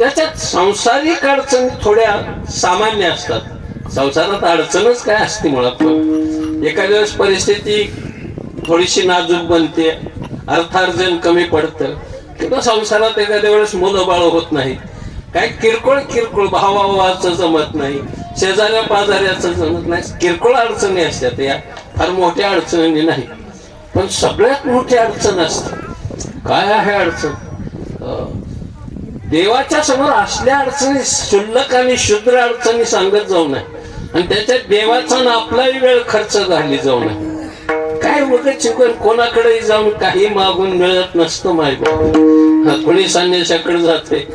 त्याच्यात संसारिक अडचणी थोड्या सामान्य असतात. संसारात अडचणच काय असते मुळात? एखाद्या वेळेस परिस्थिती थोडीशी नाजूक बनते अर्थार्जन कमी पडतं. किंवा संसारात एखाद्या वेळेस मुलं बाळ होत नाही. काय किरकोळ किरकोळ भावाभावाचं जमत नाही शेजाऱ्या पाजाऱ्याचं जमत नाही. किरकोळ अडचणी असतात या. फार मोठ्या अडचणी नाही. पण सगळ्यात मोठी अडचण असते. काय आहे अडचण? देवाच्या समोर असल्या अडचणी शुल्लक आणि शुद्र अडचणी सांगत जाऊ नये. आणि त्याच्यात देवाचा आणि आपलाही वेळ खर्च झाली जाऊ नये. काय उगत चिकन कोणाकडे जाऊन काही मागून मिळत नसतं माय कोणी संन्यासाकडे जाते.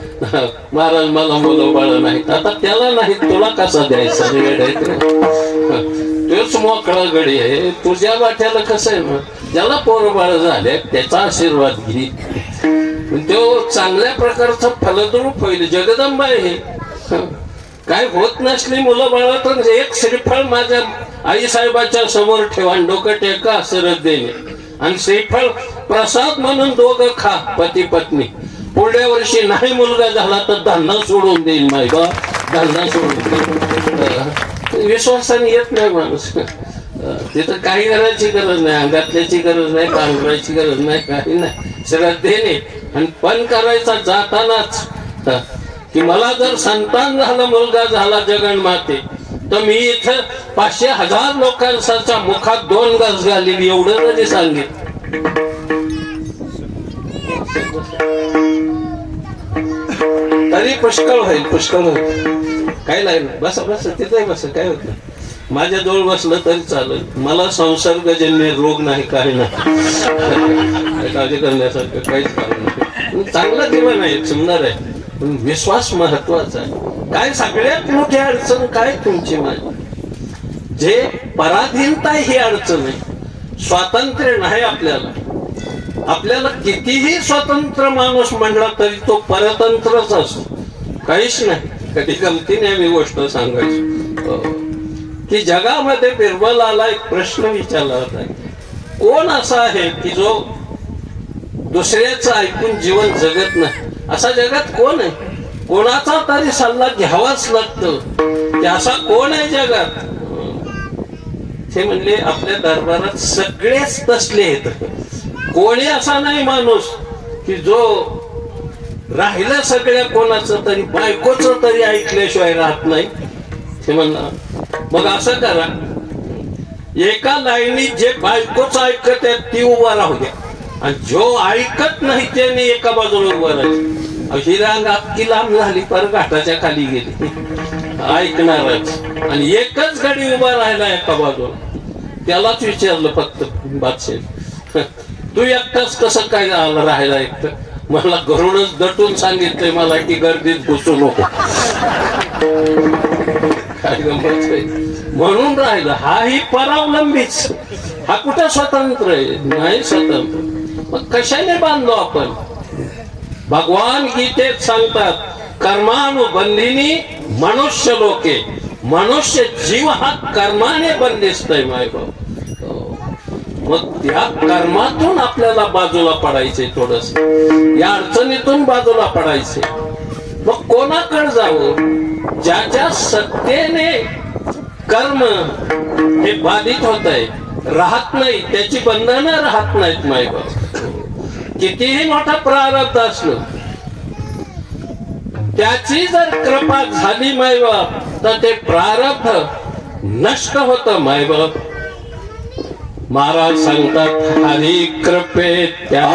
महाराज मला मुलं बाळ नाहीत. आता त्याला नाही तुला कसा द्यायचा? वेळ आहे तोच मोकळा गडी आहे. तुझ्या वाट्याला कसं आहे? ना ज्याला पोरबाळ झाले त्याचा आशीर्वाद घे. तो चांगल्या प्रकारचं फलद्रूप होईल. जगदंबा आहे. हे. काय होत नसली मुलं बाळा तर एक श्रीफळ माझ्या आई साहेबाच्या समोर ठेवा. डोकं टेका सरत देणे आणि श्रीफळ प्रसाद म्हणून दोघं खा पती पत्नी. पुढल्या वर्षी नाही मुलगा झाला तर धंदा सोडून देईल माय बा धंदा सोडून देईल. विश्वासाने येत नाही माणूस. तिथं काही करायची गरज नाही. अंगातल्याची गरज नाही पांघरायची गरज नाही काही नाही. श्रद्धेने आणि पण करायचा जातानाच हं, की मला जर संतान झालं मुलगा झाला जगन माते तर मी इथं पाचशे हजार लोकांच्या मुखात दोन गज घालील एवढं जरी सांगितलं. तरी पुष्कळ होईल पुष्कळ होईल. काय नाही बस बस तिथे बस काय होत माझ्या जवळ बसलं तरी चालेल. मला संसर्गजन्य रोग नाही काही नाही. काळजी करण्यासारखं काहीच कारण नाही. चांगलं जीवन आहे सुंदर आहे. पण विश्वास महत्त्वाचा आहे. काय सगळ्यात मोठी अडचण काय तुमची माझी जे पराधीनता ही अडचण आहे स्वातंत्र्य नाही आपल्याला. आपल्याला कितीही स्वतंत्र माणूस म्हणला तरी तो परतंत्रच असतो. काहीच नाही. कधी गमतीने आम्ही गोष्ट सांगायची. हो. की जगामध्ये बिरबलाला एक प्रश्न विचारला होता कोण असा आहे की जो दुसऱ्याचं ऐकून जीवन जगत नाही. असा जगात कोण आहे? कोणाचा तरी सल्ला घ्यावाच लागतो. असा कोण आहे जगात? ते म्हणले आपल्या दरबारात सगळेच तसले आहेत. कोणी असा नाही माणूस की जो राहिलं सगळ्या कोणाचं तरी बायकोच तरी ऐकल्याशिवाय राहत नाही. ते म्हणला मग असं करा. एका लाईनीत जे बायकोच ऐकत आहेत ती उभा राहू द्या. आणि जो ऐकत नाही त्याने एका बाजूला उभा राहायचं ही रांग अख्खी लांब झाली पर घाटाच्या खाली गेली. ऐकणारच. आणि एकच गाडी उभा राहिला एका बाजूला. त्यालाच विचारलं फक्त बादशाह तू एकटाच कसं काय आला राहायला एकटं? मला घरूनच दटून सांगितलंय मला की गर्दीत घुसू नको. काय म्हणून राहिलं हा ही परावलंबीच. हा कुठं स्वतंत्र आहे? नाही स्वतंत्र. मग कशाने बांधलो आपण? भगवान गीतेत सांगतात कर्मानुबंधिनी मनुष्य लोके मनुष्य जीव हा कर्माने बंदिस्त आहे मायबाप मग त्या कर्मातून आपल्याला बाजूला पडायचंय थोडस. या अडचणीतून बाजूला पडायचे मग कोणाकडे जावं? ज्याच्या सत्तेने कर्म हे बाधित होत आहे राहत नाही त्याची बंधनं राहत नाहीत मायबाप. कितीही मोठा प्रारब्ध असलं त्याची जर कृपा झाली मायबाप तर ते प्रारब्ध नष्ट होत मायबाप. महाराज सांगतात हरी कृपे त्या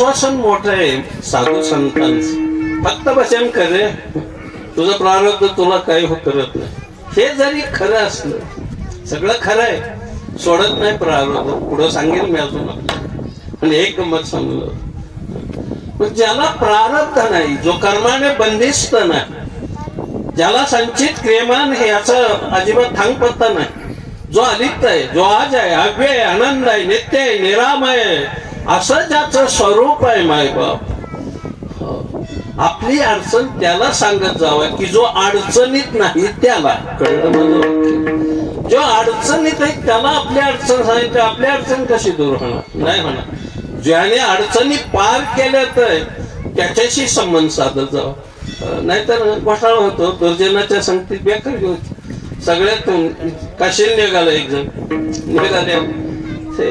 आश्वासन मोठं आहे. साधू संतांचं. फक्त भजन करे. तुझं प्रारब्ध तुला काही हो करत नाही. हे जरी खरं असलं सगळं खरं आहे. सोडत नाही प्रारब्ध. पुढं सांगेल मी अजून आणि एक गंमत सांगलं पण ज्याला प्रारब्ध नाही जो कर्माने बंदिस्त नाही ज्याला संचित क्रेमान हे याचं अजिबात थांग पत्ता नाही. जो अलिप्त आहे जो आज आहे अव्यय आनंद आहे नित्य आहे निरामय आहे असं ज्याचं स्वरूप आहे मायबाप हो. आपली अडचण त्याला सांगत जावं की जो अडचणीत नाही त्याला. कळलं माझं जो अडचणीत आहे त्याला आपली अडचण सांगितली. आपली अडचण कशी दूर होणार? नाही होणार. ज्याने अडचणी पार केल्या तर त्याच्याशी संबंध साधत जावा. नाहीतर घोटाळा होतो. दुर्जनाच्या संगतीत बेकार घेऊ सगळ्यातून काशील निघाला एक जण? निघाले. ते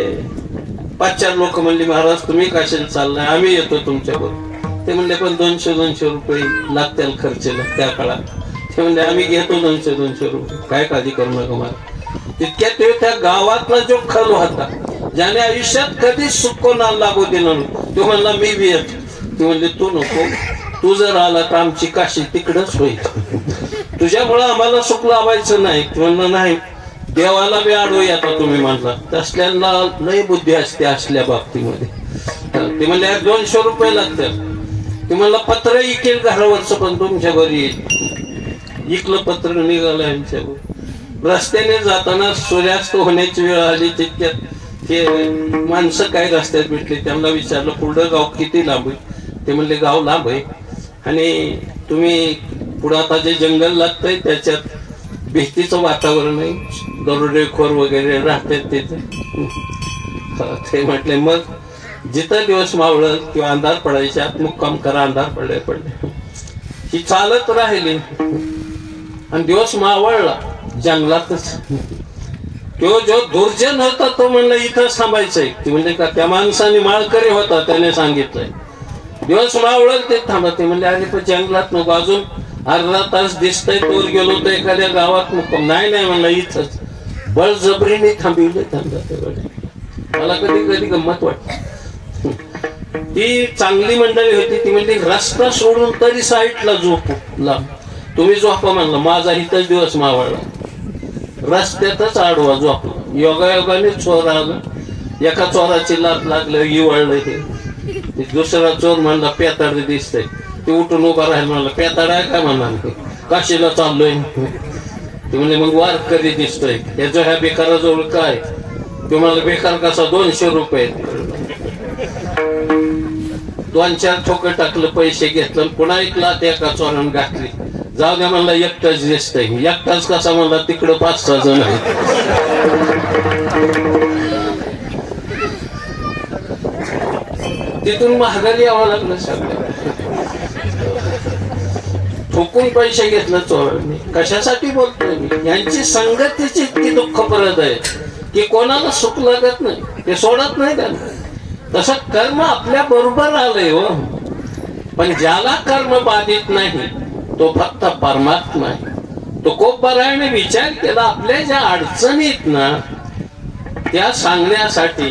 पाच चार लोक म्हणले महाराज तुम्ही काशीला चाललाय? आम्ही येतो तुमच्याबरोबर. ते म्हणले पण दोनशे दोनशे रुपये लागतील खर्चेला त्या काळात. ते म्हणले आम्ही घेतो दोनशे दोनशे रुपये. काय काळजी करू नका मला तितक्या ते त्या गावातला जो खल होता ज्याने आयुष्यात कधीच सुकोना लागू दिला नाही तो म्हणला मी बी येतो. ते म्हणले तू नको तू जर आला तर आमची काशी तिकडच होईल. तुझ्यामुळं आम्हाला सुख लावायचं नाही. म्हणलं नाही देवाला बी आडवू आता तुम्ही म्हणला. तसल्यांना लय बुद्धी असते असल्या बाबतीमध्ये. ते म्हणले दोनशे रुपये लागतात. ते म्हणलं पत्र इकेल घरावरचं पण तुमच्या घरी येईल. इकलं पत्र निघालं यांच्यावर रस्त्याने जाताना सूर्यास्त होण्याची वेळ आली तितक्यात ते माणसं काय रस्त्यात भेटले त्यांना विचारलं पुढं गाव किती लांब आहे? ते म्हणले गाव लांब आहे. आणि तुम्ही पुढं आता जे जंगल लागतंय त्याच्यात भीतीचं वातावरण आहे. दरोडेखोर वगैरे राहतात तिथे. ते म्हटले मग जिथं दिवस मावळल किंवा अंधार पडायच्या मुक्काम करा अंधार पडले पडले. ही चालत राहिली. आणि दिवस मावळला जंगलातच. तो जो दुर्जन होता तो म्हणला इथंच थांबायचंय. ती म्हणजे का त्या माणसाने माळकरी होता त्याने सांगितलंय. दिवस मावळल ते थांबा ते म्हणजे अरे पण जंगलात नको अजून अर्धा तास दिसतंय तोर गेलो तर एखाद्या गावात मुक्काम. नाही नाही म्हणलं इथंच. बळजबरीने थांबविले थांबा ते मला कधी कधी गंमत वाटते. ती चांगली मंडळी होती ती म्हणजे रस्ता सोडून तरी साईडला झोपू. लांब तुम्ही झोपा म्हणलं माझा इथंच दिवस मावळला. रस्त्यातच आडवा झोपला. योगा योगाने चोर आला. एका चोराची लात लागलं इवळलं ते. दुसरा चोर म्हणला पेताड दिसतंय. ते उठून उभा राहील म्हणलं पेताड आहे काय म्हणणार ते काशीला चाललोय? म्हणजे मग वार कधी दिसतोय? याच्या ह्या बेकाराजवळ काय? तुम्हाला बेकार कसा? दोनशे रुपये. दोन चार ठोकं टाकलं पैसे घेतलं पुन्हा एक लात एका चोरण गाठली जाऊ द्या म्हणला एकटाच दिसतंय. एकटाच कसा म्हणला तिकडं पाच सहा जण आहेत. तिथून महागारी यावं लागलं सगळं. फुकून पैसे घेतलं चोरांनी कशासाठी बोलतोय मी? यांची संगतीची इतकी परत आहे की कोणाला सुख लागत नाही ते सोडत नाही त्यांना. तसं कर्म आपल्या बरोबर आलंय हो. पण ज्याला कर्म बाधित नाही तो फक्त परमात्मा आहे. तो खूप बऱ्याने विचार केला आपल्या ज्या अडचणीत ना त्या सांगण्यासाठी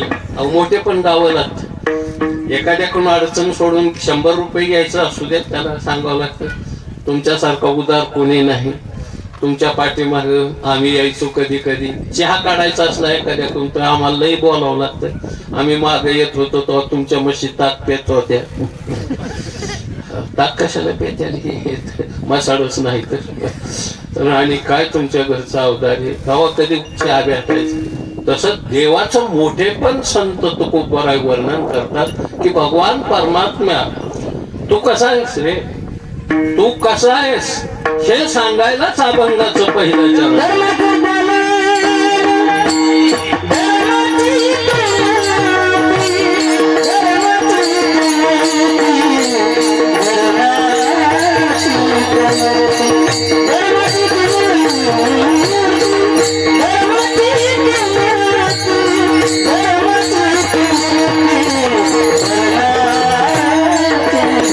मोठे पण गावं लागतं एखाद्याकडून अडचण सोडून शंभर रुपये घ्यायचं असू देत त्याला सांगावं लागतं. तुमच्यासारखा उदार कोणी नाही. तुमच्या पाठीमाग आम्ही यायचो कधी कधी चहा काढायचा असला एखाद्या तुमचं आम्हाला लई बोलावं लागतं. आम्ही मागे येत होतो तेव्हा तुमच्या म्हशी ताक पेत होत्या. ताक कशाला पेत्याला मसाडच नाही तर. आणि काय तुमच्या घरचा अवतार आहे? तेव्हा कधी चहा भेटायचं? तसं देवाचं मोठे पण संत तुकोबराय वर्णन करतात की भगवान परमात्मा. तू कसा आहेस रे? तू कसा आहेस? हे सांगायलाच अभंगाचं पहिलं चरण.